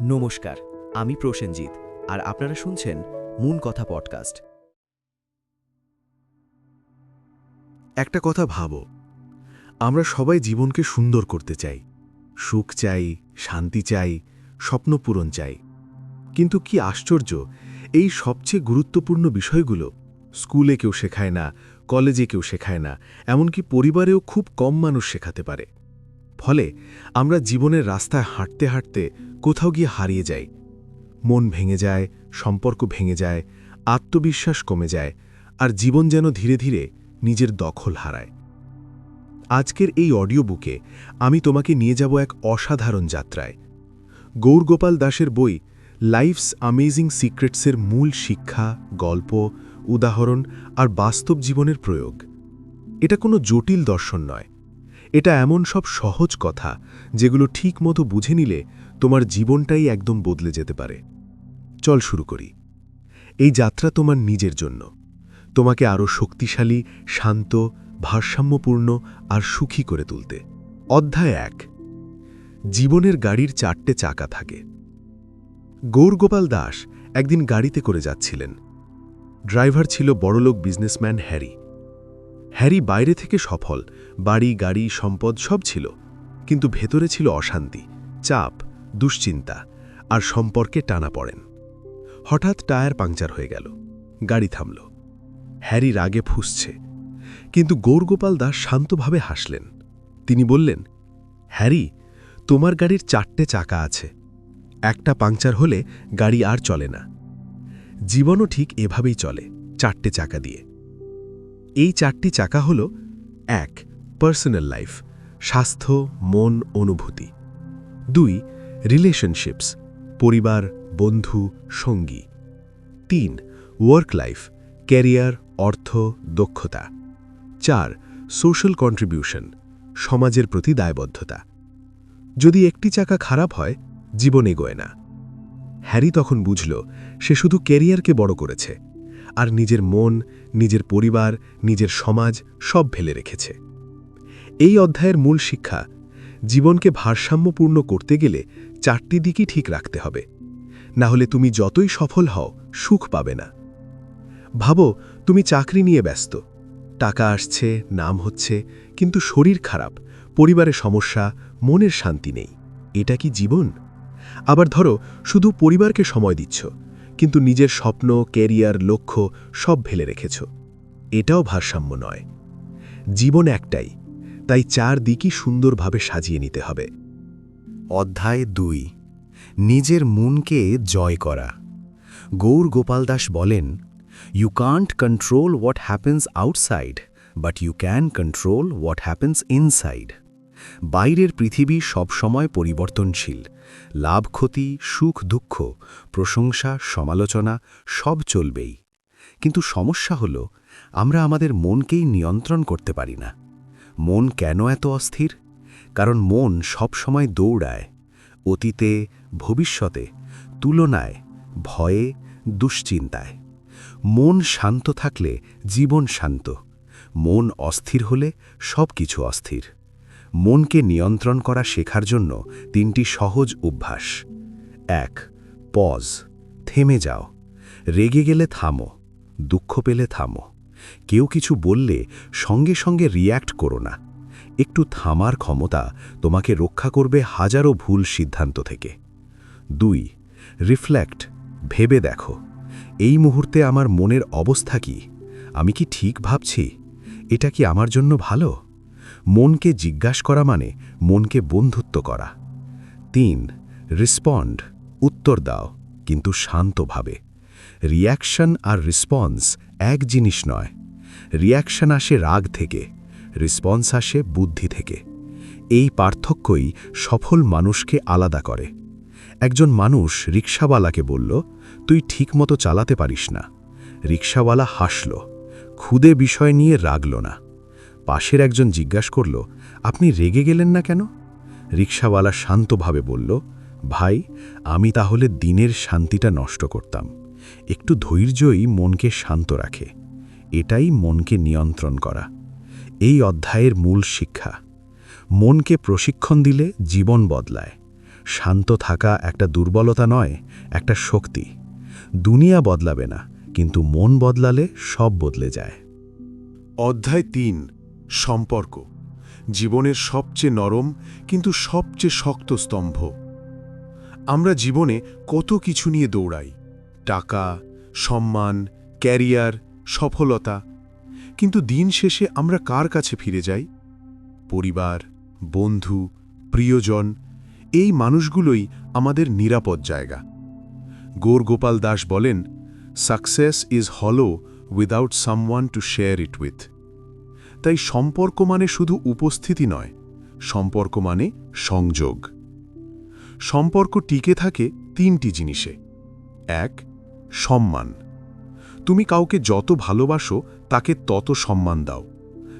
নমস্কার, আমি প্রসেনজিৎ, আর আপনারা শুনছেন মুন কথা পডকাস্ট। একটা কথা ভাবো, আমরা সবাই জীবনকে সুন্দর করতে চাই, সুখ চাই, শান্তি চাই, স্বপ্ন পূরণ চাই। কিন্তু কি আশ্চর্য, এই সবচেয়ে গুরুত্বপূর্ণ বিষয়গুলো স্কুলে কেউ শেখায় না, কলেজে কেউ শেখায় না, এমনকি পরিবারেও খুব কম মানুষ শেখাতে পারে। ফলে আমরা জীবনের রাস্তায় হাঁটতে হাঁটতে কোথাও গিয়ে হারিয়ে যাই। মন ভেঙে যায়, সম্পর্ক ভেঙে যায়, আত্মবিশ্বাস কমে যায়, আর জীবন যেন ধীরে ধীরে নিজের দখল হারায়। আজকের এই অডিও বুকে আমি তোমাকে নিয়ে যাব এক অসাধারণ যাত্রায়। গৌরগোপাল দাসের বই লাইফস আমেজিং সিক্রেটসের মূল শিক্ষা, গল্প, উদাহরণ আর বাস্তব জীবনের প্রয়োগ। এটা কোনো জটিল দর্শন নয় এটা এমন সব সহজ কথা যেগুলো ঠিক মতো বুঝে নিলে তোমার জীবনটাই একদম বদলে যেতে পারে। চল শুরু করি। এই যাত্রা তোমার নিজের জন্য। তোমাকে আরও শক্তিশালী, শান্ত, ভারসাম্যপূর্ণ আর সুখী করে তুলতে। অধ্যায় এক। জীবনের গাড়ির চারটে চাকা থাকে। গৌরগোপাল দাস একদিন গাড়িতে করে যাচ্ছিলেন। ড্রাইভার ছিল বড়লোক বিজনেসম্যান হ্যারি। হ্যারি বাইরে থেকে সফল, বাড়ি, গাড়ি, সম্পদ সব ছিল, কিন্তু ভেতরে ছিল অশান্তি, চাপ, দুশ্চিন্তা আর সম্পর্কে টানা পড়েন। হঠাৎ টায়ার পাংচার হয়ে গেল, গাড়ি থামল, হ্যারি রাগে ফুসছে, কিন্তু গৌরগোপাল দাস শান্তভাবে হাসলেন। তিনি বললেন, হ্যারি, তোমার গাড়ির চারটে চাকা আছে, একটা পাংচার হলে গাড়ি আর চলে না। জীবনও ঠিক এভাবেই চলে, চারটে চাকা দিয়ে। এই চারটি চাকা হল, এক পার্সোনাল লাইফ স্বাস্থ্য, মন, অনুভূতি। দুই রিলেশনশিপস পরিবার, বন্ধু, সঙ্গী। তিন ওয়ার্ক লাইফ ক্যারিয়ার অর্থ, দক্ষতা। চার সোশ্যাল কন্ট্রিবিউশন সমাজের প্রতি দায়বদ্ধতা। যদি একটি চাকা খারাপ হয়, জীবন এগোয় না। হ্যারি তখন বুঝল, সে শুধু ক্যারিয়ারকে বড় করেছে। আর নিজের মন, নিজের পরিবার, নিজের সমাজ সব ফেলে রেখেছে। এই অধ্যায়ের মূল শিক্ষা, জীবনকে ভারসাম্যপূর্ণ করতে গেলে চারটি দিকই ঠিক রাখতে হবে। না হলে তুমি যতই সফল হও, সুখ পাবে না। ভাবো, তুমি চাকরি নিয়ে ব্যস্ত। টাকা আসছে, নাম হচ্ছে, কিন্তু শরীর খারাপ, পরিবারে সমস্যা, মনের শান্তি নেই। এটা কি জীবন? আবার ধরো, শুধু পরিবারকে সময় দিচ্ছ কিন্তু নিজের স্বপ্ন কেরিয়ার লক্ষ্য সব ভেলে রেখেছ। এটাও ভারসাম্য নয়। জীবন একটাই, তাই চার দিকই সুন্দরভাবে সাজিয়ে নিতে হবে। অধ্যায় দুই, নিজের মনকে জয় করা। গৌর গোপাল দাস বলেন you can't control what happens outside but you can control what happens inside বাইরের পৃথিবী সবসময় পরিবর্তনশীল। লাভ ক্ষতি, সুখ দুঃখ, প্রশংসা, সমালোচনা, সব চলবেই। কিন্তু সমস্যা হল, আমরা আমাদের মনকেই নিয়ন্ত্রণ করতে পারি না। মন কেন এত অস্থির? কারণ মন সবসময় দৌড়ায়, অতীতে, ভবিষ্যতে, তুলনায়, ভয়ে, দুশ্চিন্তায়। মন শান্ত থাকলে জীবন শান্ত। মন অস্থির হলে সব কিছু অস্থির। মনকে নিয়ন্ত্রণ করা শেখার জন্য তিনটি সহজ অভ্যাস। এক পজ থেমে যাও। রেগে গেলে থামো, দুঃখ পেলে থামো। কেউ কিছু বললে সঙ্গে সঙ্গে রিয়্যাক্ট করো না। একটু থামার ক্ষমতা তোমাকে রক্ষা করবে হাজারো ভুল সিদ্ধান্ত থেকে। দুই রিফ্লেক্ট ভেবে দেখো। এই মুহূর্তে আমার মনের অবস্থা কি? আমি কি ঠিক ভাবছি? এটা কি আমার জন্য ভালো? মনকে জিজ্ঞাস করা মানে মনকে বন্ধুত্ব করা। তিন রিসপন্ড উত্তর দাও, কিন্তু শান্তভাবে রিয়াকশন আর রিসপন্স এক জিনিস নয়। রিয়াকশন আসে রাগ থেকে রিসপন্স আসে বুদ্ধি থেকে। এই পার্থক্যই সফল মানুষকে আলাদা করে। একজন মানুষ রিক্সাওয়ালাকে বলল, তুই ঠিকমতো চালাতে পারিস না। রিক্সাওয়ালা হাসল, খুদে বিষয় নিয়ে রাগল না। পাশের একজন জিজ্ঞাস করল, আপনি রেগে গেলেন না কেন? রিক্সাওয়ালা শান্তভাবে বলল, ভাই, আমি তাহলে দিনের শান্তিটা নষ্ট করতাম। একটু ধৈর্যই মনকে শান্ত রাখে। এটাই মনকে নিয়ন্ত্রণ করা। এই অধ্যায়ের মূল শিক্ষা। মনকে প্রশিক্ষণ দিলে জীবন বদলায়। শান্ত থাকা একটা দুর্বলতা নয়, একটা শক্তি। দুনিয়া বদলাবে না, কিন্তু মন বদলালে সব বদলে যায়। অধ্যায় তিন সম্পর্ক। জীবনের সবচেয়ে নরম কিন্তু সবচেয়ে শক্ত স্তম্ভ। আমরা জীবনে কত কিছু নিয়ে দৌড়াই। টাকা, সম্মান, ক্যারিয়ার, সফলতা। কিন্তু দিন শেষে আমরা কার কাছে ফিরে যাই? পরিবার, বন্ধু, প্রিয়জন, এই মানুষগুলোই আমাদের নিরাপদ জায়গা। গৌর গোপাল দাস বলেন success is hollow without someone to share it with তাই সম্পর্ক মানে শুধু উপস্থিতি নয়, সম্পর্ক মানে সংযোগ। সম্পর্ক টিকে থাকে তিনটি জিনিসে। এক, সম্মান। তুমি কাউকে যত ভালোবাসো, তাকে তত সম্মান দাও।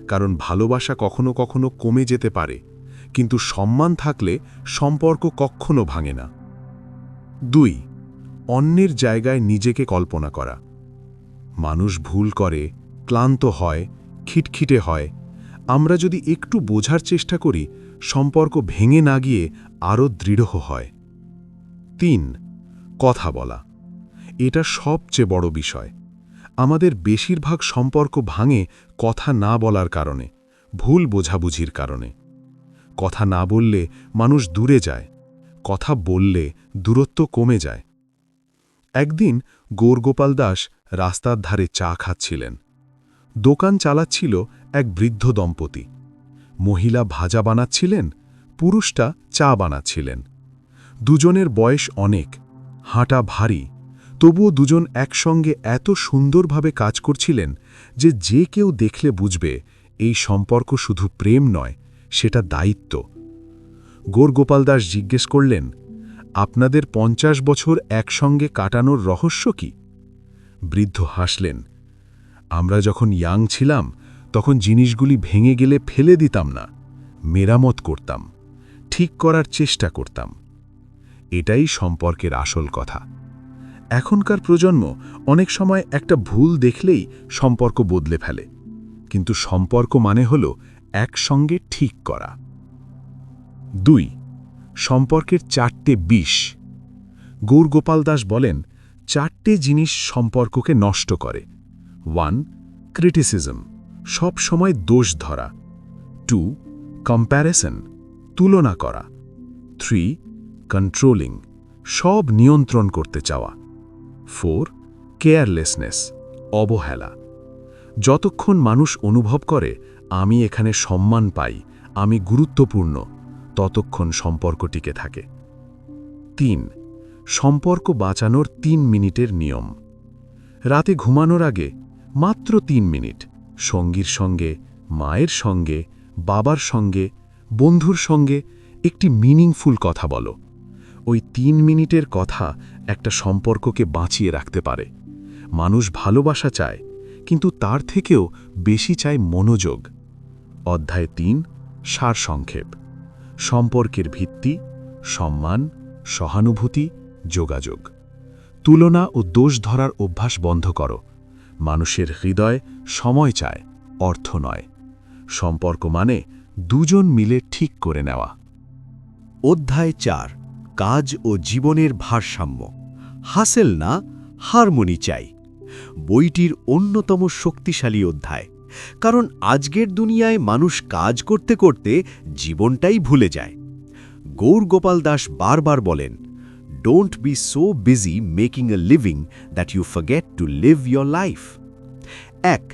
কারণ ভালোবাসা কখনো কখনো কমে যেতে পারে, কিন্তু সম্মান থাকলে সম্পর্ক কখনো ভাঙে না। দুই, অন্যের জায়গায় নিজেকে কল্পনা করা। মানুষ ভুল করে, ক্লান্ত হয় খিটখিটে হয়। আমরা যদি একটু বোঝার চেষ্টা করি, সম্পর্ক ভেঙে না গিয়ে আরও দৃঢ় হয়। তিন, কথা বলা। এটা সবচেয়ে বড় বিষয়। আমাদের বেশিরভাগ সম্পর্ক ভাঙে কথা না বলার কারণে, ভুল বোঝাবুঝির কারণে। কথা না বললে মানুষ দূরে যায়, কথা বললে দূরত্ব কমে যায়। একদিন গৌরগোপাল দাস রাস্তার ধারে চা খাচ্ছিলেন। দোকান চালাচ্ছিল এক বৃদ্ধ দম্পতি। মহিলা ভাজা বানাচ্ছিলেন, পুরুষটা চা বানাচ্ছিলেন। দুজনের বয়স অনেক, হাঁটা ভারী, তবুও দুজন একসঙ্গে এত সুন্দরভাবে কাজ করছিলেন যে যে কেউ দেখলে বুঝবে এই সম্পর্ক শুধু প্রেম নয়, সেটা দায়িত্ব। গোরগোপাল দাস জিজ্ঞেস করলেন, আপনাদের পঞ্চাশ বছর একসঙ্গে কাটানোর রহস্য কি? বৃদ্ধ হাসলেন আমরা যখন ইয়াং ছিলাম, তখন জিনিসগুলি ভেঙে গেলে ফেলে দিতাম না। মেরামত করতাম, ঠিক করার চেষ্টা করতাম। এটাই সম্পর্কের আসল কথা। এখনকার প্রজন্ম অনেক সময় একটা ভুল দেখলেই সম্পর্ক বদলে ফেলে। কিন্তু সম্পর্ক মানে হল একসঙ্গে ঠিক করা। দুই, সম্পর্কের চারটে বিষ। গৌরগোপাল দাস বলেন, চারটে জিনিস সম্পর্ককে নষ্ট করে। ওয়ান ক্রিটিসিজম সব সময় দোষ ধরা। টু কম্প্যারিসন তুলনা করা। থ্রি কন্ট্রোলিং সব নিয়ন্ত্রণ করতে চাওয়া। ফোর কেয়ারলেসনেস অবহেলা। যতক্ষণ মানুষ অনুভব করে, আমি এখানে সম্মান পাই, আমি গুরুত্বপূর্ণ, ততক্ষণ সম্পর্ক টিকে থাকে। তিন সম্পর্ক বাঁচানোর তিন মিনিটের নিয়ম। রাতে ঘুমানোর আগে মাত্র তিন মিনিট। সঙ্গীর সঙ্গে, মায়ের সঙ্গে, বাবার সঙ্গে, বন্ধুর সঙ্গে একটি মিনিংফুল কথা বলো। ওই তিন মিনিটের কথা একটা সম্পর্ককে বাঁচিয়ে রাখতে পারে। মানুষ ভালোবাসা চায়, কিন্তু তার থেকেও বেশি চায় মনোযোগ। অধ্যায় তিন সারসংক্ষেপ সম্পর্কের ভিত্তি, সম্মান, সহানুভূতি, যোগাযোগ। তুলনা ও দোষ ধরার অভ্যাস বন্ধ করো। মানুষের হৃদয় সময় চায়, অর্থ নয়। সম্পর্ক মানে দুজন মিলে ঠিক করে নেওয়া। অধ্যায় চার, কাজ ও জীবনের ভারসাম্য। হাসেল না, হারমোনি চাই। বইটির অন্যতম শক্তিশালী অধ্যায়। কারণ আজকের দুনিয়ায় মানুষ কাজ করতে করতে জীবনটাই ভুলে যায়। গৌর গোপাল দাস বারবার বলেন don't be so busy making a living that you forget to live your life এক,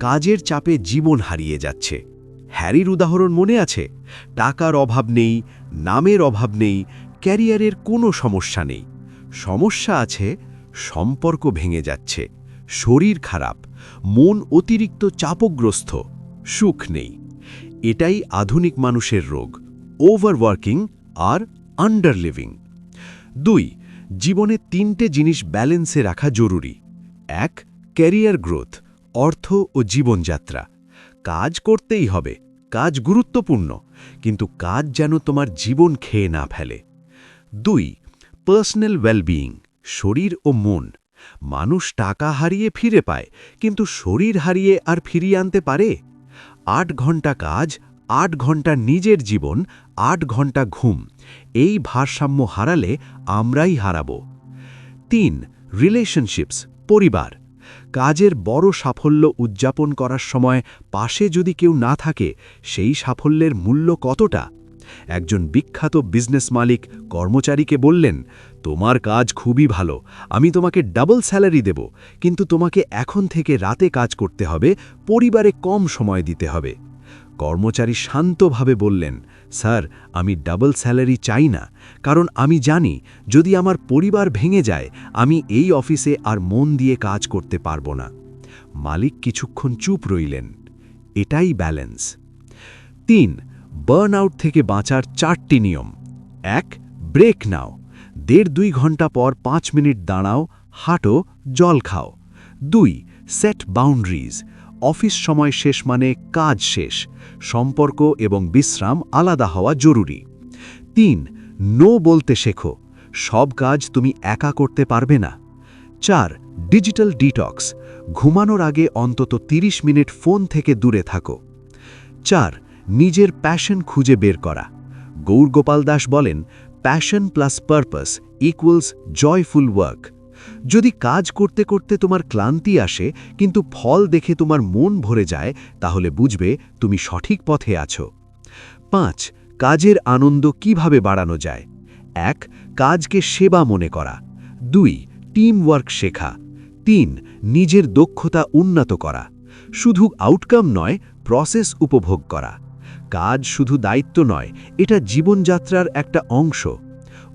কাজের চাপে জীবন হারিয়ে যাচ্ছে। হ্যারির উদাহরণ মনে আছে? টাকার অভাব নেই, নামের অভাব নেই, ক্যারিয়ারের কোনো সমস্যা নেই। সমস্যা আছে, সম্পর্ক ভেঙে যাচ্ছে, শরীর খারাপ, মন অতিরিক্ত চাপগ্রস্ত, সুখ নেই। এটাই আধুনিক মানুষের রোগ। ওভারওয়ার্কিং আর আন্ডারলিভিং দুই, জীবনে তিনটে জিনিস ব্যালেন্সে রাখা জরুরি। এক, ক্যারিয়ার গ্রোথ, অর্থ ও জীবনযাত্রা। কাজ করতেই হবে, কাজ গুরুত্বপূর্ণ, কিন্তু কাজ যেন তোমার জীবন খেয়ে না ফেলে। দুই পার্সোনাল ওয়েলবিইং শরীর ও মন। মানুষ টাকা হারিয়ে ফিরে পায়, কিন্তু শরীর হারিয়ে আর ফিরিয়ে আনতে পারে? আট ঘণ্টা কাজ, আট ঘণ্টা নিজের জীবন আট ঘণ্টা ঘুম। এই ভারসাম্য হারালে আমরাই হারাব। তিন রিলেশনশিপস পরিবার। কাজের বড় সাফল্য উদযাপন করার সময় পাশে যদি কেউ না থাকে, সেই সাফল্যের মূল্য কতটা? একজন বিখ্যাত বিজনেস মালিক কর্মচারীকে বললেন, তোমার কাজ খুবই ভালো, আমি তোমাকে ডাবল স্যালারি দেব, কিন্তু তোমাকে এখন থেকে রাতে কাজ করতে হবে, পরিবারে কম সময় দিতে হবে। কর্মচারী শান্তভাবে বললেন স্যার, আমি ডাবল স্যালারি চাই না, কারণ আমি জানি যদি আমার পরিবার ভেঙে যায়, আমি এই অফিসে আর মন দিয়ে কাজ করতে পারব না। মালিক কিছুক্ষণ চুপ রইলেন। এটাই ব্যালেন্স। তিন বার্ন আউট থেকে বাঁচার চারটি নিয়ম। এক, ব্রেক নাও। দেড় দুই ঘণ্টা পর পাঁচ মিনিট দাঁড়াও, হাঁটো, জল খাও। দুই, সেট বাউন্ডারিজ। অফিস সময় শেষ মানে কাজ শেষ, সম্পর্ক এবং বিশ্রাম আলাদা হওয়া জরুরি। তিন, নো বলতে শেখো, সব কাজ তুমি একা করতে পারবে না। চার, ডিজিটাল ডিটক্স, ঘুমানোর আগে অন্তত ৩০ মিনিট ফোন থেকে দূরে থাকো। চার, নিজের প্যাশন খুঁজে বের করা। গৌরগোপাল দাস বলেন passion plus purpose equals joyful work যদি কাজ করতে করতে তোমার ক্লান্তি আসে, কিন্তু ফল দেখে তোমার মন ভরে যায়, তাহলে বুঝবে তুমি সঠিক পথে আছো। পাঁচ, কাজের আনন্দ কীভাবে বাড়ানো যায়? এক, কাজকে সেবা মনে করা। দুই টিম ওয়ার্ক শেখা। তিন, নিজের দক্ষতা উন্নত করা। শুধু আউটকাম নয় প্রসেস উপভোগ করা। কাজ শুধু দায়িত্ব নয়, এটা জীবনযাত্রার একটা অংশ।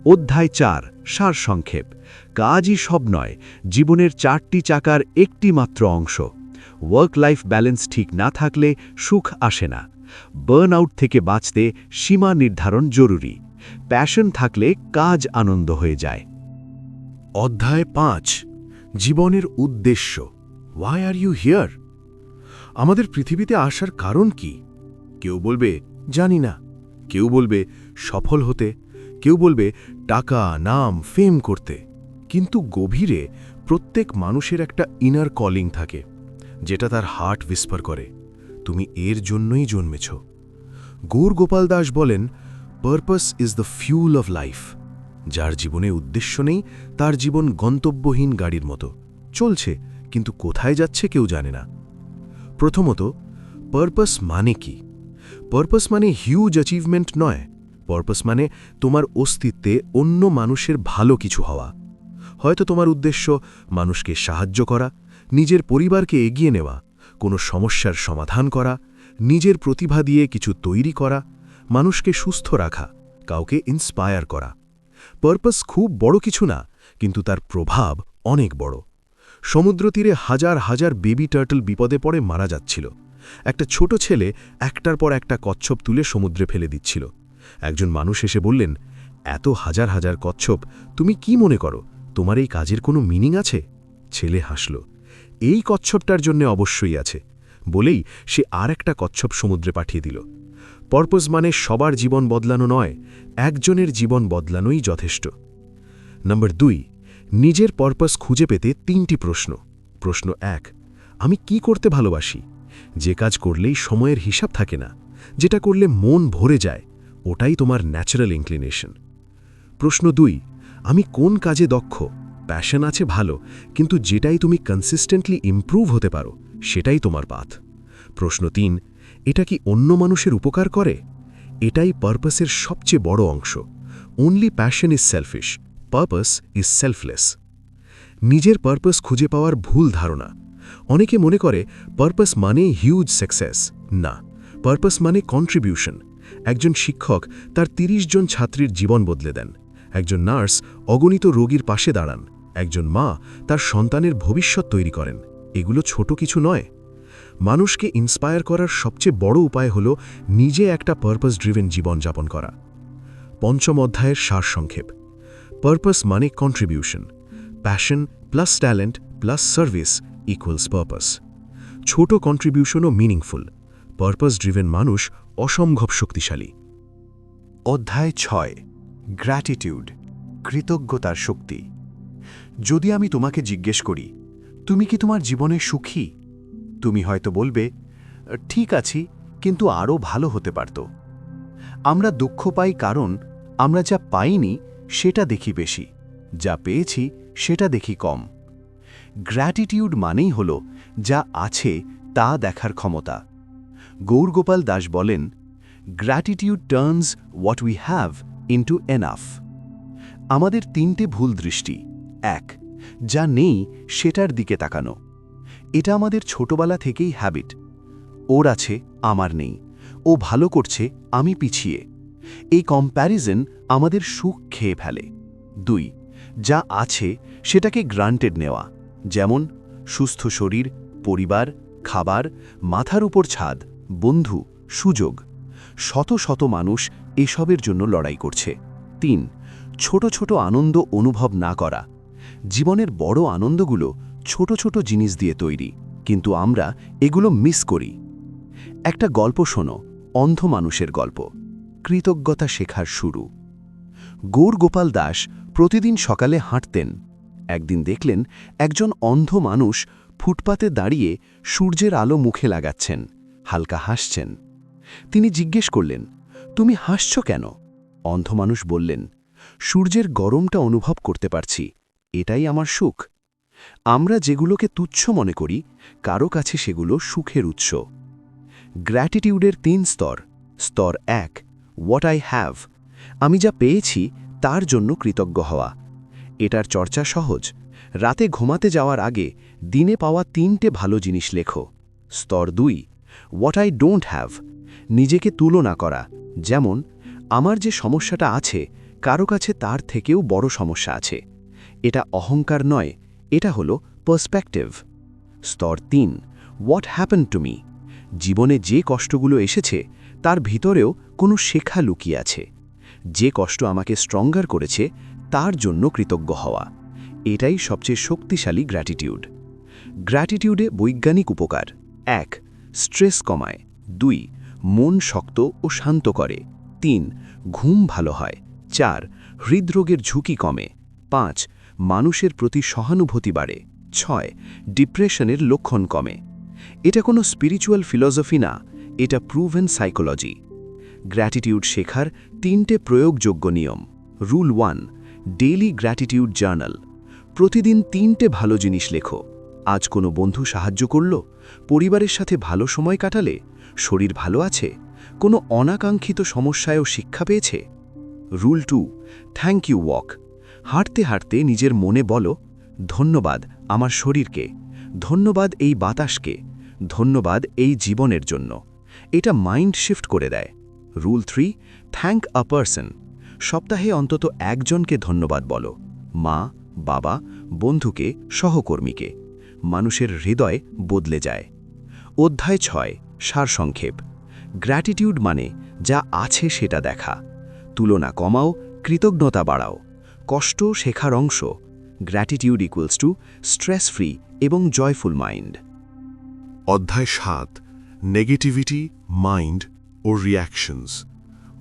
অধ্যায় চার, সারসংক্ষেপ। কাজই সব নয়, জীবনের চারটি চাকার একটি মাত্র অংশ। ওয়ার্ক লাইফ ব্যালেন্স ঠিক না থাকলে সুখ আসে না। বার্ন আউট থেকে বাঁচতে সীমা নির্ধারণ জরুরি। প্যাশন থাকলে কাজ আনন্দ হয়ে যায়। অধ্যায় পাঁচ, জীবনের উদ্দেশ্য। ওয়াই আর ইউ হিয়ার আমাদের পৃথিবীতে আসার কারণ কি? কেউ বলবে, জানি না। কেউ বলবে, সফল হতে। কেউ বলবে, টাকা, নাম ফেম করতে। কিন্তু গভীরে প্রত্যেক মানুষের একটা ইনার কলিং থাকে, যেটা তার হার্ট উইসপার করে, তুমি এর জন্যই জন্মেছ। গৌর গোপাল দাস বলেন purpose is the fuel of life যার জীবনে উদ্দেশ্য নেই তার জীবন গন্তব্যহীন গাড়ির মতো। চলছে, কিন্তু কোথায় যাচ্ছে কেউ জানে না। প্রথমত পারপাস মানে কি? পারপাস মানে হিউজ অ্যাচিভমেন্ট নয়। পারপাস মানে তোমার অস্তিত্বে অন্য মানুষের ভালো কিছু হওয়া। হয়তো তোমার উদ্দেশ্য মানুষকে সাহায্য করা, নিজের পরিবারকে এগিয়ে নেওয়া, কোনো সমস্যার সমাধান করা, নিজের প্রতিভা দিয়ে কিছু তৈরি করা, মানুষকে সুস্থ রাখা, কাউকে ইন্সপায়ার করা। পারপাস খুব বড় কিছু না, কিন্তু তার প্রভাব অনেক বড়। সমুদ্র তীরে হাজার হাজার বেবি টার্টল বিপদে পড়ে মারা যাচ্ছিল। একটা ছোট ছেলে একটার পর একটা কচ্ছপ তুলে সমুদ্রে ফেলে দিচ্ছিল। একজন মানুষ এসে বললেন, এত হাজার হাজার কচ্ছপ, তুমি কি মনে করো? তোমার এই কাজের কোনো মিনিং আছে? ছেলে হাসল। এই কচ্ছপটার জন্য অবশ্যই আছে। বলেই সে আর একটা কচ্ছপ সমুদ্রে পাঠিয়ে দিল। পর্পজ মানে সবার জীবন বদলানো নয়, একজনের জীবন বদলানোই যথেষ্ট। নম্বর দুই, নিজের পর্পস খুঁজে পেতে তিনটি প্রশ্ন। প্রশ্ন এক, আমি কি করতে ভালোবাসি? যে কাজ করলেই সময়ের হিসাব থাকে না, যেটা করলে মন ভরে যায়, ওটাই তোমার ন্যাচারাল ইনক্লিনেশন প্রশ্ন দুই আমি কোন কাজে দক্ষ? প্যাশন আছে ভালো, কিন্তু যেটাই তুমি কনসিস্টেন্টলি ইমপ্রুভ হতে পারো, সেটাই তোমার পাথ। প্রশ্ন তিন, এটা কি অন্য মানুষের উপকার করে? এটাই পারপাসের সবচেয়ে বড় অংশ। Only passion is selfish purpose is selfless নিজের পারপাস খুঁজে পাওয়ার ভুল ধারণা। অনেকে মনে করে পারপাস মানে হিউজ সাকসেস না পারপাস মানে কন্ট্রিবিউশন একজন শিক্ষক তার ৩০ জন ছাত্রীর জীবন বদলে দেন। একজন নার্স অগণিত রোগীর পাশে দাঁড়ান। একজন মা তার সন্তানের ভবিষ্যৎ তৈরি করেন। এগুলো ছোট কিছু নয়। মানুষকে ইন্সপায়ার করার সবচেয়ে বড় উপায় হল নিজে একটা পারপাস ড্রিভেন জীবনযাপন করা। পঞ্চম অধ্যায়ের সারসংক্ষেপ। পারপাস মানে contribution passion plus talent plus service equals purpose ছোট কন্ট্রিবিউশনও মিনিংফুল পারপাস ড্রিভেন মানুষ অসম্ভব শক্তিশালী। অধ্যায় ছয়। গ্র্যাটিটিউড কৃতজ্ঞতার শক্তি। যদি আমি তোমাকে জিজ্ঞেস করি, তুমি কি তোমার জীবনে সুখী? তুমি হয়তো বলবে, ঠিক আছি, কিন্তু আরও ভালো হতে পারত। আমরা দুঃখ পাই কারণ আমরা যা পাইনি, সেটা দেখি বেশি। যা পেয়েছি, সেটা দেখি কম। গ্র্যাটিটিউড মানেই হল যা আছে, তা দেখার ক্ষমতা। গৌরগোপাল দাস বলেন gratitude turns what we have into enough আমাদের তিনটে ভুল দৃষ্টি। এক, যা নেই, সেটার দিকে তাকানো। এটা আমাদের ছোটবেলা থেকেই হ্যাবিট ওর আছে, আমার নেই। ও ভালো করছে, আমি পিছিয়ে। এই কম্প্যারিজন আমাদের সুখ খেয়ে ফেলে। দুই, যা আছে, সেটাকে গ্রান্টেড নেওয়া। যেমন, সুস্থ শরীর, পরিবার, খাবার, মাথার উপর ছাদ, বন্ধু, সুযোগ। শত শত মানুষ এসবের জন্য লড়াই করছে। তিন, ছোট ছোট আনন্দ অনুভব না করা। জীবনের বড় আনন্দগুলো ছোট ছোট জিনিস দিয়ে তৈরি, কিন্তু আমরা এগুলো মিস করি। একটা গল্প শোনো, অন্ধ মানুষের গল্প। কৃতজ্ঞতা শেখার শুরু। গৌর গোপাল দাস প্রতিদিন সকালে হাঁটতেন। একদিন দেখলেন একজন অন্ধ মানুষ ফুটপাতে দাঁড়িয়ে সূর্যের আলো মুখে লাগাচ্ছেন, হালকা হাসছেন। তিনি জিজ্ঞেস করলেন, তুমি হাসছ কেন? অন্ধ মানুষ বললেন, সূর্যের গরমটা অনুভব করতে পারছি, এটাই আমার সুখ। আমরা যেগুলোকে তুচ্ছ মনে করি, কারও কাছে সেগুলো সুখের উৎস। গ্র্যাটিটিউডের তিন স্তর স্তর এক হোয়াট আই হ্যাভ আমি যা পেয়েছি, তার জন্য কৃতজ্ঞ হওয়া। এটার চর্চা সহজ, রাতে ঘুমাতে যাওয়ার আগে দিনে পাওয়া তিনটে ভালো জিনিস লেখো। স্তর দুই হোয়াট আই ডোন্ট হ্যাভ নিজেকে তুলনা করা। যেমন, আমার যে সমস্যাটা আছে, কারও কাছে তার থেকেও বড় সমস্যা আছে। এটা অহংকার নয়, এটা হলো পার্সপেক্টিভ স্তর তিন হোয়াট হ্যাপেন টু মি জীবনে যে কষ্টগুলো এসেছে, তার ভিতরেও কোনো শেখা লুকিয়ে আছে। যে কষ্ট আমাকে স্ট্রঙ্গার করেছে, তার জন্য কৃতজ্ঞ হওয়া। এটাই সবচেয়ে শক্তিশালী গ্র্যাটিটিউড গ্র্যাটিটিউডে বৈজ্ঞানিক উপকার। এক স্ট্রেস কমায়। দুই মন শক্ত ও শান্ত করে। তিন, ঘুম ভালো হয়। চার, হৃদরোগের ঝুঁকি কমে। পাঁচ, মানুষের প্রতি সহানুভূতি বাড়ে। ছয়, ডিপ্রেশনের লক্ষণ কমে। এটা কোনো স্পিরিচুয়াল ফিলসফি না, এটা প্রুভেন সাইকোলজি গ্র্যাটিটিউড শেখার তিনটে প্রয়োগযোগ্য নিয়ম। Rule one daily gratitude journal প্রতিদিন তিনটে ভালো জিনিস লেখো। আজ কোনো বন্ধু সাহায্য করল? পরিবারের সাথে ভালো সময় কাটালে? শরীর ভালো আছে? কোনো অনাকাঙ্ক্ষিত সমস্যায়ও শিক্ষা পেয়েছে? Rule two, thank you walk. হাঁটতে হাঁটতে নিজের মনে বলো, ধন্যবাদ আমার শরীরকে, ধন্যবাদ এই বাতাসকে, ধন্যবাদ এই জীবনের জন্য। এটা মাইন্ড শিফট করে দেয়। Rule three, thank a person. সপ্তাহে অন্তত একজনকে ধন্যবাদ বলো, মা, বাবা, বন্ধুকে, সহকর্মীকে। মানুষের হৃদয় বদলে যায়। অধ্যায় ছয় সারসংক্ষেপ। গ্র্যাটিটিউড মানে যা আছে সেটা দেখা। তুলনা কমাও, কৃতজ্ঞতা বাড়াও। কষ্ট শেখার অংশ। Gratitude equals to stress free এবং জয়ফুল মাইন্ড অধ্যায় সাত নেগেটিভিটি মাইন্ড ও রিয়াকশনস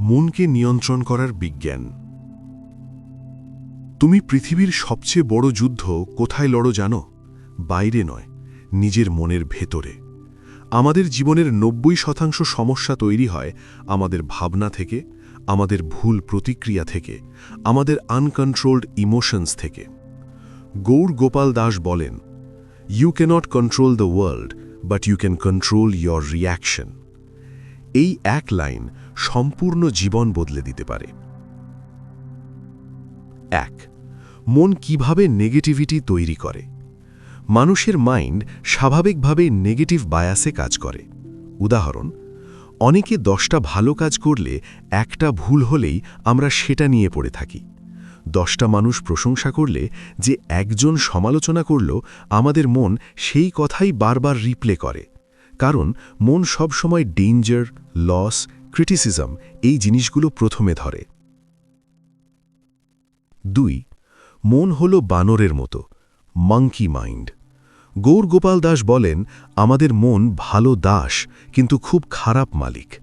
মনকে নিয়ন্ত্রণ করার বিজ্ঞান। তুমি পৃথিবীর সবচেয়ে বড় যুদ্ধ কোথায় লড়ো জানো? বাইরে নয়, নিজের মনের ভেতরে। আমাদের জীবনের নব্বই শতাংশ সমস্যা তৈরি হয় আমাদের ভাবনা থেকে, আমাদের ভুল প্রতিক্রিয়া থেকে, আমাদের আনকন্ট্রোলড ইমোশনস থেকে। গৌর গোপাল দাস বলেন you cannot control the world but you can control your reaction এই এক লাইন সম্পূর্ণ জীবন বদলে দিতে পারে। এক, মন কীভাবে নেগেটিভিটি তৈরি করে? মানুষের মাইন্ড স্বাভাবিকভাবে নেগেটিভ বায়াসে কাজ করে। উদাহরণ, অনেকে দশটা ভালো কাজ করলে একটা ভুল হলেই আমরা সেটা নিয়ে পড়ে থাকি। দশটা মানুষ প্রশংসা করলে যে একজন সমালোচনা করল আমাদের মন সেই কথাই বারবার রিপ্লে করে। কারণ মন সবসময় ডেঞ্জার, লস, ক্রিটিসিজম এই জিনিসগুলো প্রথমে ধরে। দুই, মন হল বানরের মতো, মাঙ্কি মাইন্ড। গৌর গোপাল দাস বলেন, আমাদের মন ভালো দাস, কিন্তু খুব খারাপ মালিক।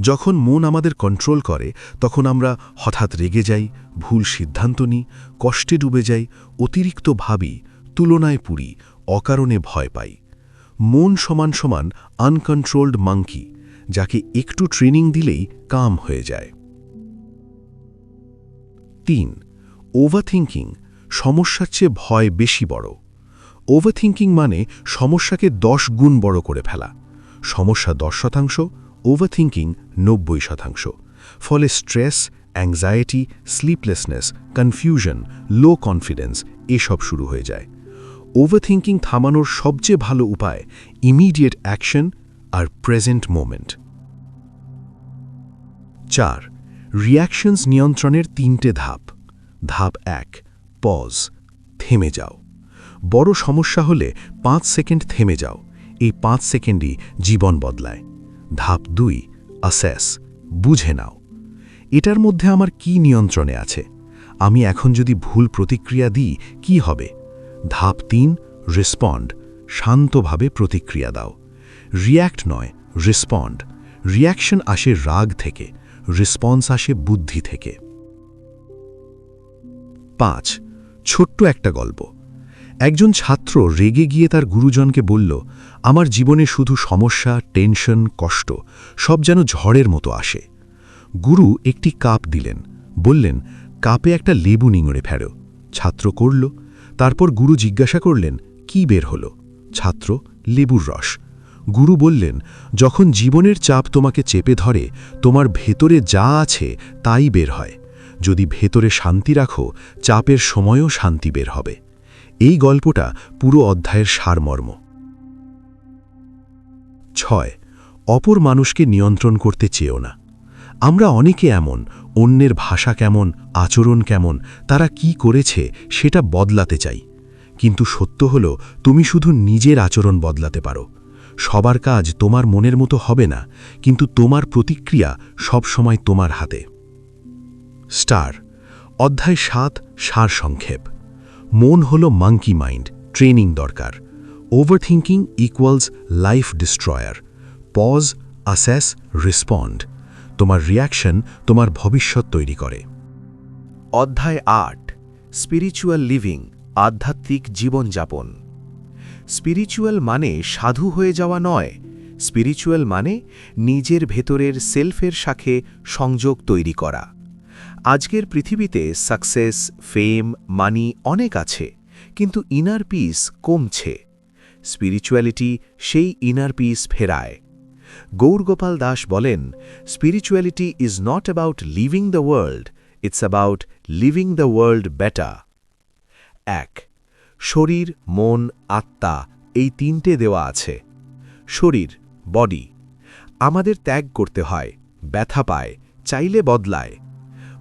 যখন মন আমাদের কন্ট্রোল করে, তখন আমরা হঠাৎ রেগে যাই, ভুল সিদ্ধান্ত নিই, কষ্টে ডুবে যাই, অতিরিক্ত ভাবি, তুলনায় পুরি, অকারণে ভয় পাই। মন সমান সমান আনকন্ট্রোলড মাঙ্কি যাকে একটু ট্রেনিং দিলেই কাম হয়ে যায়। তিন ওভারথিঙ্কিং সমস্যার চেয়ে ভয় বেশি বড়। ওভারথিঙ্কিং মানে সমস্যাকে দশ গুণ বড় করে ফেলা। সমস্যা দশ শতাংশ ওভারথিঙ্কিং নব্বই শতাংশ। ফলে stress anxiety sleeplessness confusion low confidence এসব শুরু হয়ে যায়। ওভারথিঙ্কিং থামানোর সবচেয়ে ভালো উপায় ইমিডিয়েট অ্যাকশন আর প্রেজেন্ট মোমেন্ট চার রিয়াকশনস নিয়ন্ত্রণের তিনটে ধাপ। ধাপ এক পজ থেমে যাও। বড় সমস্যা হলে পাঁচ সেকেন্ড থেমে যাও। এই পাঁচ সেকেন্ডই জীবন বদলায়। ধাপ দুই অ্যাসেস বুঝে নাও। এটার মধ্যে আমার কি নিয়ন্ত্রণে আছে? আমি এখন যদি ভুল প্রতিক্রিয়া দিই, কি হবে? ধাপ তিন রেসপন্ড শান্তভাবে প্রতিক্রিয়া দাও। রিয়্যাক্ট নয় রেসপন্ড রিয়াকশন আসে রাগ থেকে রেসপন্স আসে বুদ্ধি থেকে। পাঁচ, ছোট্ট একটা গল্প। একজন ছাত্র রেগে গিয়ে তার গুরুজনকে বলল, আমার জীবনে শুধু সমস্যা, টেনশন, কষ্ট, সব যেন ঝড়ের মতো আসে। গুরু একটি কাপ দিলেন, বললেন, কাপে একটা লেবু নিঙড়ে ফেরো ছাত্র করল, তারপর গুরু জিজ্ঞাসা করলেন, কি বের হলো? ছাত্র, লেবুর রস। গুরু বললেন, যখন জীবনের চাপ তোমাকে চেপে ধরে, তোমার ভেতরে যা আছে তাই বের হয়। যদি ভেতরে শান্তি রাখো, চাপের সময়ও শান্তি বের হবে। এই গল্পটা পুরো অধ্যায়ের সারমর্ম। ছয়, অপর মানুষকে নিয়ন্ত্রণ করতে চেয়েও না। আমরা অনেকে এমন, অন্যের ভাষা কেমন, আচরণ কেমন, তারা কি করেছে সেটা বদলাতে চাই। কিন্তু সত্য হল, তুমি শুধু নিজের আচরণ বদলাতে পারো। সবার কাজ তোমার মনের মতো হবে না, কিন্তু তোমার প্রতিক্রিয়া সবসময় তোমার হাতে। স্টার, অধ্যায় সাত সার সংক্ষেপ মন হল মাঙ্কি মাইন্ড ট্রেনিং দরকার। Overthinking equals life destroyer pause assess respond তোমার রিয়াকশন তোমার ভবিষ্যৎ তৈরি করে। অধ্যায় আট স্পিরিচুয়াল লিভিং আধ্যাত্মিক জীবনযাপন। স্পিরিচুয়াল মানে সাধু হয়ে যাওয়া নয়। স্পিরিচুয়াল মানে নিজের ভেতরের সেলফের সাথে সংযোগ তৈরি করা। আজকের পৃথিবীতে সাকসেস ফেম মানি অনেক আছে, কিন্তু ইনার পিস কমছে। স্পিরিচুয়ালিটি সেই ইনার পিস ফেরায়। গৌরগোপাল দাস বলেন spirituality is not about leaving the world it's about living the world better এক, শরীর, মন, আত্মা এই তিনটে দেওয়া আছে। শরীর বডি আমাদের ত্যাগ করতে হয়, ব্যথা পায়, চাইলে বদলায়।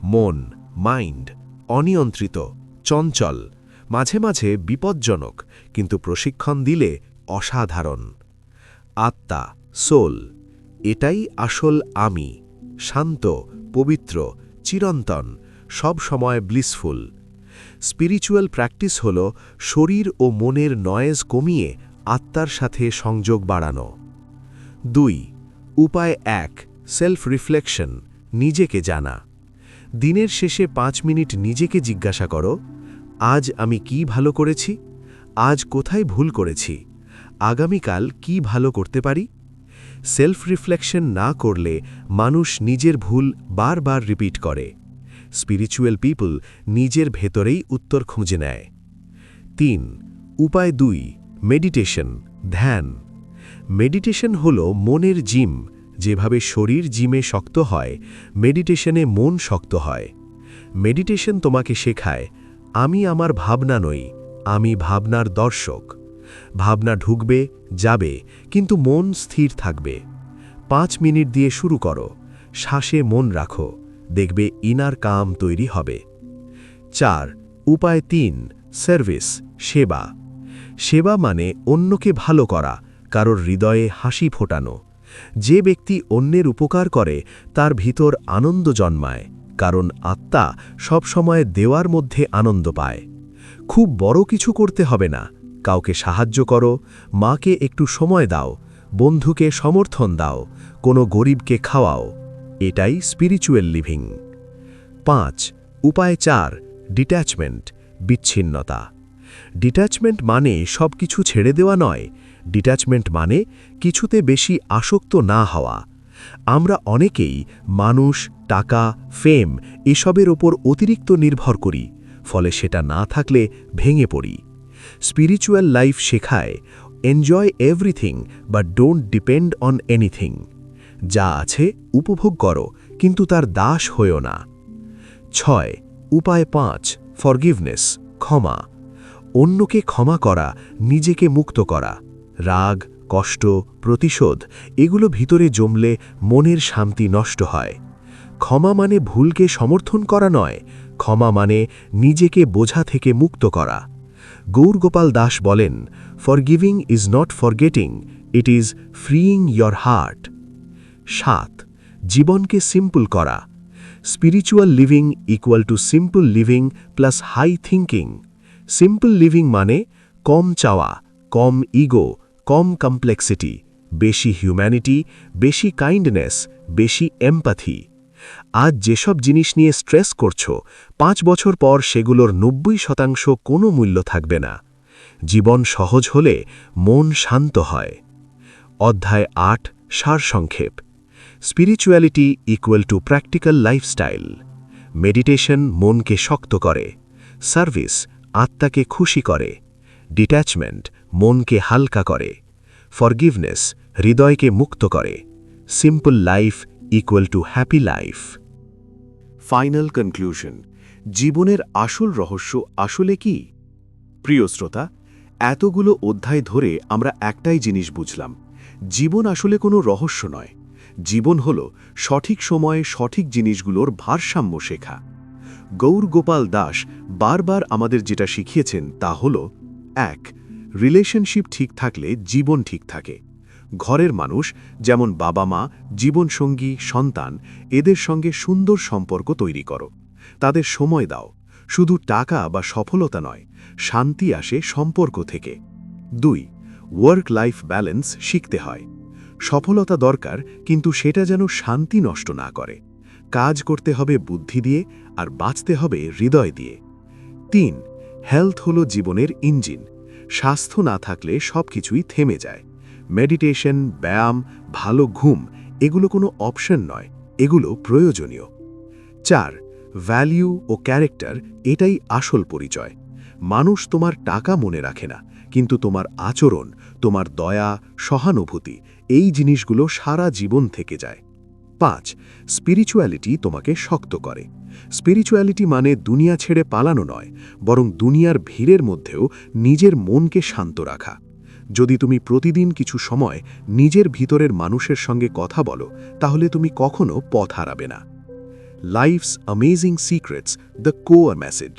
মন, মাইন্ড, অনিয়ন্ত্রিত, চঞ্চল, মাঝে মাঝে বিপজ্জনক, কিন্তু প্রশিক্ষণ দিলে অসাধারণ। আত্মা, সোল, এটাই আসল আমি, শান্ত, পবিত্র, চিরন্তন, সব সময় ব্লিসফুল। স্পিরিচুয়াল প্র্যাকটিস হল শরীর ও মনের নয়েজ কমিয়ে আত্মার সাথে সংযোগ বাড়ানো। দুই, উপায় এক সেলফ রিফ্লেকশন নিজেকে জানা। দিনের শেষে পাঁচ মিনিট নিজেকে জিজ্ঞাসা করো, আজ আমি কি ভালো করেছি? আজ কোথায় ভুল করেছি? আগামীকাল কি ভালো করতে পারি? সেলফ রিফ্লেকশন না করলে মানুষ নিজের ভুল বারবার রিপিট করে। স্পিরিচুয়াল পিপল নিজের ভেতরেই উত্তর খুঁজে নেয়। তিন, উপায় দুই, মেডিটেশন, ধ্যান। মেডিটেশন হল মনের জিম যেভাবে শরীর জিমে শক্ত হয়, মেডিটেশনে মন শক্ত হয়। মেডিটেশন তোমাকে শেখায়, আমি আমার ভাবনা নই, আমি ভাবনার দর্শক। ভাবনা ঢুকবে, যাবে, কিন্তু মন স্থির থাকবে। পাঁচ মিনিট দিয়ে শুরু করো, শ্বাসে মন রাখো, দেখবে ইনার কাম তৈরি হবে। চার, উপায় তিন, সার্ভিস, সেবা। সেবা মানে অন্যকে ভালো করা, কারোর হৃদয়ে হাসি ফোটানো। যে ব্যক্তি অন্যের উপকার করে, তার ভিতর আনন্দ জন্মায়, কারণ আত্মা সবসময় দেওয়ার মধ্যে আনন্দ পায়। খুব বড় কিছু করতে হবে না, কাউকে সাহায্য করো, মাকে একটু সময় দাও, বন্ধুকে সমর্থন দাও, কোনো গরিবকে খাওয়াও, এটাই স্পিরিচুয়াল লিভিং পাঁচ, উপায় চার ডিট্যাচমেন্ট বিচ্ছিন্নতা। ডিট্যাচমেন্ট মানে সব কিছু ছেড়ে দেওয়া নয় ডিট্যাচমেন্ট মানে কিছুতে বেশি আসক্ত না হওয়া। আমরা অনেকেই মানুষ, টাকা ফেম এসবের ওপর অতিরিক্ত নির্ভর করি, ফলে সেটা না থাকলে ভেঙে পড়ি। স্পিরিচুয়াল লাইফ শেখায় এনজয় এভরিথিং বা ডোন্ট ডিপেন্ড অন এনিথিং যা আছে, উপভোগ করো, কিন্তু তার দাস হয়েও না। ছয়, উপায় পাঁচ ফরগিভনেস ক্ষমা। অন্যকে ক্ষমা করা, নিজেকে মুক্ত করা। রাগ, কষ্ট, প্রতিশোধ, এগুলো ভিতরে জমলে মনের শান্তি নষ্ট হয়। ক্ষমা মানে ভুলকে সমর্থন করা নয়, ক্ষমা মানে নিজেকে বোঝা থেকে মুক্ত করা। গৌরগোপাল দাস বলেন forgiving is not forgetting it is freeing your heart সাত, জীবনকে সিম্পল করা। Spiritual living equal to simple living plus high thinking simple living মানে কম চাওয়া, কম ইগো কম কমপ্লেক্সিটি বেশি হিউম্যানিটি বেশি কাইন্ডনেস বেশি এমপ্যাথি আজ যেসব জিনিস নিয়ে স্ট্রেস করছ, পাঁচ বছর পর সেগুলোর নব্বই শতাংশ কোনো মূল্য থাকবে না। জীবন সহজ হলে মন শান্ত হয়। অধ্যায় আট, সারসংক্ষেপ। Spirituality equal to practical lifestyle meditation মনকে শক্ত করে। সার্ভিস আত্মাকে খুশি করে। ডিট্যাচমেন্ট মনকে হালকা করে ফরগিভনেস হৃদয়কে মুক্ত করে simple life equal to happy life final conclusion জীবনের আসল রহস্য আসলে কি? প্রিয় শ্রোতা, এতগুলো অধ্যায় ধরে আমরা একটাই জিনিস বুঝলাম, জীবন আসলে কোনো রহস্য নয়, জীবন হল সঠিক সময়ে সঠিক জিনিসগুলোর ভারসাম্য শেখা। গৌর গোপাল দাস বারবার আমাদের যেটা শিখিয়েছেন তা হল, এক রিলেশনশিপ ঠিক থাকলে জীবন ঠিক থাকে। ঘরের মানুষ, যেমন বাবা মা, জীবনসঙ্গী, সন্তান, এদের সঙ্গে সুন্দর সম্পর্ক তৈরি করো। তাদের সময় দাও। শুধু টাকা বা সফলতা নয়, শান্তি আসে সম্পর্ক থেকে। দুই ওয়ার্ক লাইফ ব্যালেন্স শিখতে হয়। সফলতা দরকার, কিন্তু সেটা যেন শান্তি নষ্ট না করে। কাজ করতে হবে বুদ্ধি দিয়ে, আর বাঁচতে হবে হৃদয় দিয়ে। তিন হেলথ হল জীবনের ইঞ্জিন। স্বাস্থ্য না থাকলে সব কিছুই থেমে যায়। মেডিটেশন, ব্যায়াম, ভালো ঘুম, এগুলো কোনো অপশন নয়, এগুলো প্রয়োজনীয়। চার, ভ্যালিউ ও ক্যারেক্টার এটাই আসল পরিচয়। মানুষ তোমার টাকা মনে রাখে না, কিন্তু তোমার আচরণ, তোমার দয়া, সহানুভূতি, এই জিনিসগুলো সারা জীবন থেকে যায়। পাঁচ, স্পিরিচুয়ালিটি তোমাকে শক্ত করে। স্পিরিচুয়ালিটি মানে দুনিয়া ছেড়ে পালানো নয় বরং দুনিয়ার ভিড়ের মধ্যেও নিজের মনকে শান্ত রাখা যদি তুমি প্রতিদিন কিছু সময় নিজের ভিতরের মানুষের সঙ্গে কথা বলো তাহলে তুমি কখনো পথ হারাবে না life's amazing secrets the core message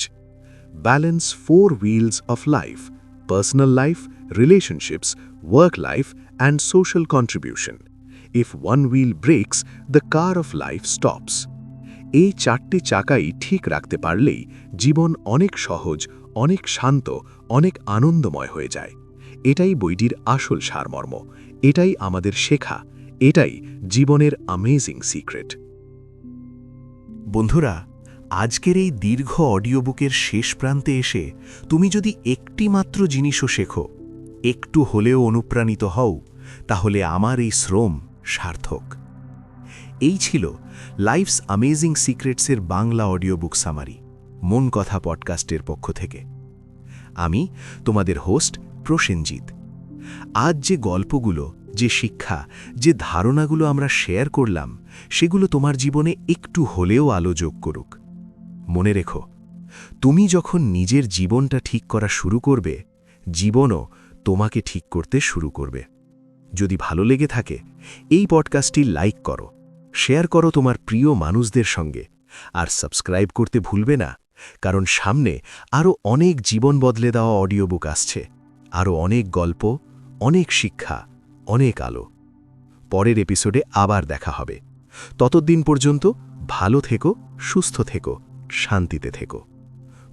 balance four wheels of life personal life, relationships, work life, and social contribution. If one wheel breaks, the car of life stops. এই চারটি চাকাই ঠিক রাখতে পারলেই জীবন অনেক সহজ, অনেক শান্ত, অনেক আনন্দময় হয়ে যায়। এটাই বইটির আসল সারমর্ম, এটাই আমাদের শেখা, এটাই জীবনের আমেজিং সিক্রেট বন্ধুরা, আজকের এই দীর্ঘ অডিও বুকের শেষ প্রান্তে এসে তুমি যদি একটি মাত্র জিনিসও শেখো, একটু হলেও অনুপ্রাণিত হও, তাহলে আমার এই শ্রম সার্থক। এই ছিল life's amazing সিক্রেটসের Bangla audio book summary, Mon Kotha পডকাস্টের পক্ষ থেকে। আমি তোমাদের হোস্ট প্রসেনজিৎ। আজ যে গল্পগুলো, যে শিক্ষা, যে ধারণাগুলো আমরা শেয়ার করলাম, সেগুলো তোমার জীবনে একটু হলেও আলো যোগ করুক। মনে রেখো, তুমি যখন নিজের জীবনটা ঠিক করা শুরু করবে, জীবনও তোমাকে ঠিক করতে শুরু করবে। যদি ভালো লেগে থাকে, এই পডকাস্টটি লাইক করো শেয়ার করো তোমার প্রিয় মানুষদের সঙ্গে। আর সাবস্ক্রাইব করতে ভুলবে না, কারণ সামনে আরও অনেক জীবন বদলে দেওয়া অডিও বুক আসছে। আরও অনেক গল্প, অনেক শিক্ষা, অনেক আলো। পরের এপিসোডে আবার দেখা হবে। ততদিন পর্যন্ত ভালো থেকো, সুস্থ থেকো, শান্তিতে থেকো।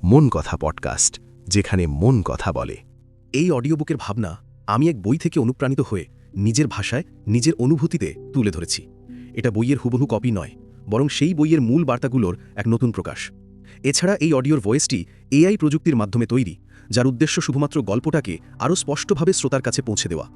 মন কথা পডকাস্ট, যেখানে মন কথা বলে। এই অডিওবুকের ভাবনা আমি এক বই থেকে অনুপ্রাণিত হয়ে নিজের ভাষায় নিজের অনুভূতিতে তুলে ধরেছি। এটা বইয়ের হুবহু কপি নয়, বরং সেই বইয়ের মূল বার্তাগুলোর এক নতুন প্রকাশ। এছাড়া এই অডিওর ভয়েসটি এআই প্রযুক্তির মাধ্যমে তৈরি, যার উদ্দেশ্য শুধুমাত্র গল্পটাকে আরও স্পষ্টভাবে শ্রোতার কাছে পৌঁছে দেওয়া।